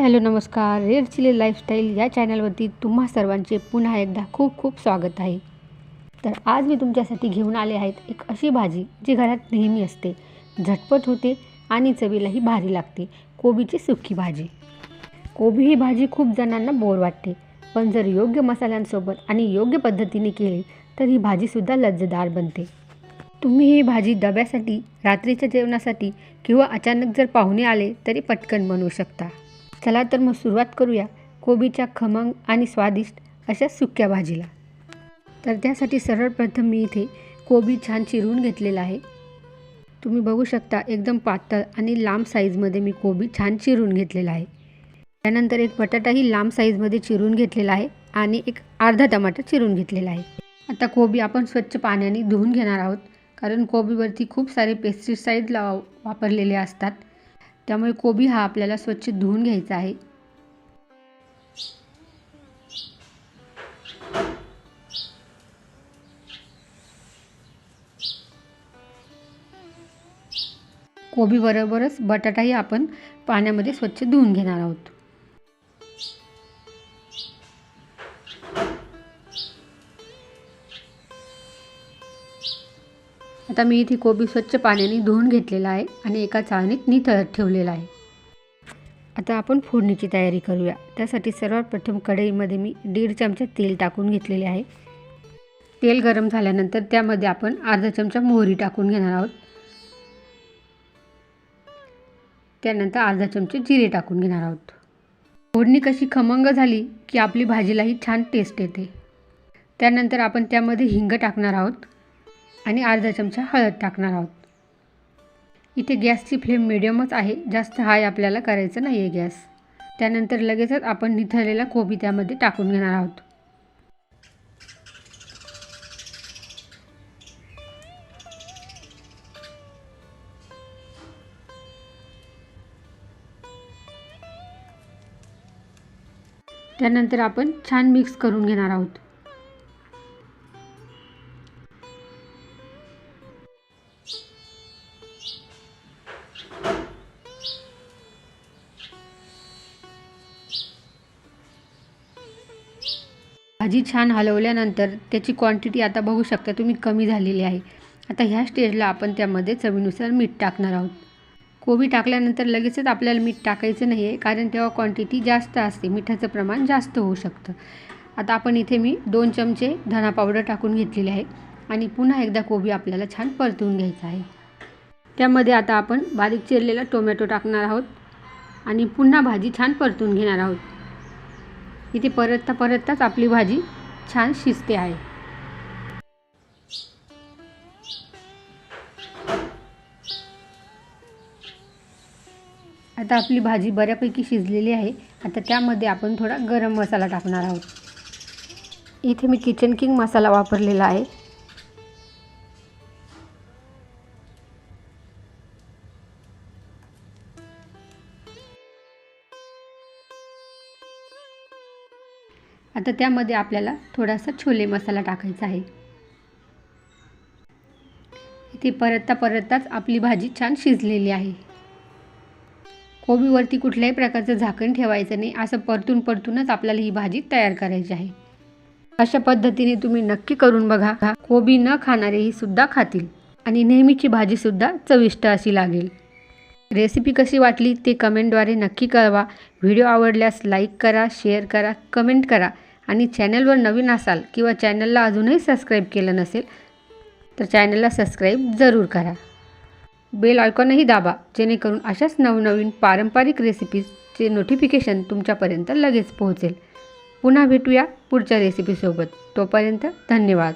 हाय hello नमस्कार. Red chilli lifestyle या चॅनलवरती तुम्हा सर्वांचे पुन्हा एकदा खूप खूप स्वागत आहे. तर आज मी तुमच्यासाठी घेऊन आले आहेत एक अशी भाजी जी घरात नेहमी असते. झटपट होते आणि चवीलाही भारी लागते. कोबीची सुकी भाजी. कोबी ही भाजी खूप जणांना बोर वाटते. पण जर योग्य मसाल्यांसोबत आणि योग्य पद्धतीने केली तर ही भाजीसुद्धा लज्जदार बनते. तुम्ही ही भाजी डब्यासाठी रात्रीच्या जेवणासाठी किंवा अचानक जर पाहुणे आले तरी पटकन बनवू शकता. चला तर मग सुरुवात करूया कोबीच्या खमंग आणि स्वादिष्ट अशा सुक्या भाजीला. तर त्यासाठी सरळ प्रथम मी इथे कोबी छान चिरून घेतलेला आहे. तुम्ही बघू शकता एकदम पातळ आणि लांब साईजमध्ये मी कोबी छान चिरून घेतलेला आहे. त्यानंतर एक बटाटाही लांब साईजमध्ये चिरून घेतलेला आहे आणि एक अर्धा टमाटर चिरून घेतलेला आहे. आता कोबी आपण स्वच्छ पाण्याने धुवून घेणार आहोत कारण कोबीवरती खूप सारे पेस्टिसाईड ला वापरलेले असतात. त्यामुळे कोबी हा आपल्याला स्वच्छ धुवून घ्यायचा आहे. कोबीबरोबरच बटाटाही आपण पाण्यामध्ये स्वच्छ धुवून घेणार आहोत. आता मी इथे कोबी स्वच्छ पाण्याने धुवून घेतलेला आहे आणि एका चाळणीत निथळत ठेवलेला आहे. आता आपण फोडणीची तयारी करूया. त्यासाठी सर्वात प्रथम कढईमध्ये मी दीड चमचा तेल टाकून घेतलेले आहे. तेल गरम झाल्यानंतर त्यामध्ये आपण अर्धा चमचा मोहरी टाकून घेणार आहोत. त्यानंतर अर्धा चमचे जिरे टाकून घेणार आहोत. फोडणी कशी खमंग झाली की आपली भाजीलाही छान टेस्ट येते. त्यानंतर आपण त्यामध्ये हिंग टाकणार आहोत. आणि अर्धा चमचा हळद टाकणार आहोत. इथे गॅसची फ्लेम मिडियमच आहे. जास्त हाय आपल्याला करायचं नाही आहे गॅस. त्यानंतर लगेचच आपण निथळलेला कोबी त्यामध्ये टाकून घेणार आहोत. त्यानंतर आपण छान मिक्स करून घेणार आहोत. भाजी छान हलवल्यानंतर त्याची क्वांटिटी आता बघू शकता तुम्ही कमी झालेली आहे. आता ह्या स्टेजला आपण त्यामध्ये चवीनुसार मीठ टाकणार आहोत. कोबी टाकल्यानंतर लगेचच आपल्याला मीठ टाकायचं नाही आहे कारण तेव्हा क्वांटिटी जास्त असते मिठाचं प्रमाण जास्त होऊ शकतं. आता आपण इथे मी दोन चमचे धना पावडर टाकून घेतलेली आहे आणि पुन्हा एकदा कोबी आपल्याला छान परतवून घ्यायचा आहे. त्यामध्ये आता आपण बारीक चिरलेला टोमॅटो टाकणार आहोत आणि पुन्हा भाजी छान परतून घेणार आहोत. इथे परतता परतताच आपली भाजी छान शिजते आहे. आता आपली भाजी बऱ्यापैकी शिजलेली आहे. आता त्यामध्ये आपण थोडा गरम मसाला टाकणार आहोत. इथे मी किचन किंग मसाला वापरलेला आहे. आता त्यामध्ये आपल्याला थोडासा छोले मसाला टाकायचा आहे. इथे परतता परतताच आपली भाजी छान शिजलेली आहे. कोबीवरती कुठल्याही प्रकारचं झाकण ठेवायचं नाही असं परतून परतूनच आपल्याला ही भाजी तयार करायची आहे. अशा पद्धतीने तुम्ही नक्की करून बघा कोबी न खाणारेही सुद्धा खातील आणि नेहमीची भाजीसुद्धा चविष्ट अशी लागेल. रेसिपी कशी वाटली ते कमेंटद्वारे नक्की कळवा. व्हिडिओ आवडल्यास लाईक करा शेअर करा कमेंट करा. आणि चॅनलवर नवीन असाल किंवा चॅनलला अजूनही सबस्क्राईब केलं नसेल तर चॅनलला सबस्क्राईब जरूर करा. बेल आयकॉनही दाबा जेणेकरून अशाच नवनवीन पारंपरिक रेसिपीजचे नोटिफिकेशन तुमच्यापर्यंत लगेच पोहोचेल. पुन्हा भेटूया पुढच्या रेसिपीसोबत. तोपर्यंत धन्यवाद.